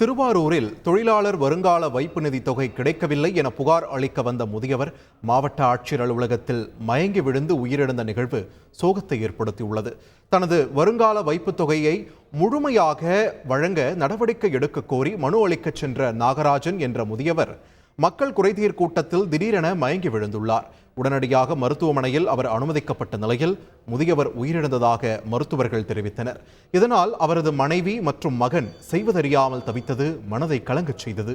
திருவாரூரில் தொழிலாளர் வருங்கால வைப்பு நிதி தொகை கிடைக்கவில்லை என புகார் அளிக்க வந்த முதியவர் மாவட்ட ஆட்சியர் அலுவலகத்தில் மயங்கி விழுந்து உயிரிழந்த நிகழ்வு சோகத்தை ஏற்படுத்தியுள்ளது. தனது வருங்கால வைப்பு தொகையை முழுமையாக வழங்க நடவடிக்கை எடுக்க கோரி மனு அளிக்கச் சென்ற நாகராஜன் என்ற முதியவர் மக்கள் குறைதீர் கூட்டத்தில் திடீரென மயங்கி விழுந்துள்ளார். உடனடியாக மருத்துவமனையில் அவர் அனுமதிக்கப்பட்ட நிலையில் முதியவர் உயிரிழந்ததாக மருத்துவர்கள் தெரிவித்தனர். இதனால் அவரது மனைவி மற்றும் மகன் செய்வதறியாமல் தவித்தது மனதை கலங்கச் செய்தது.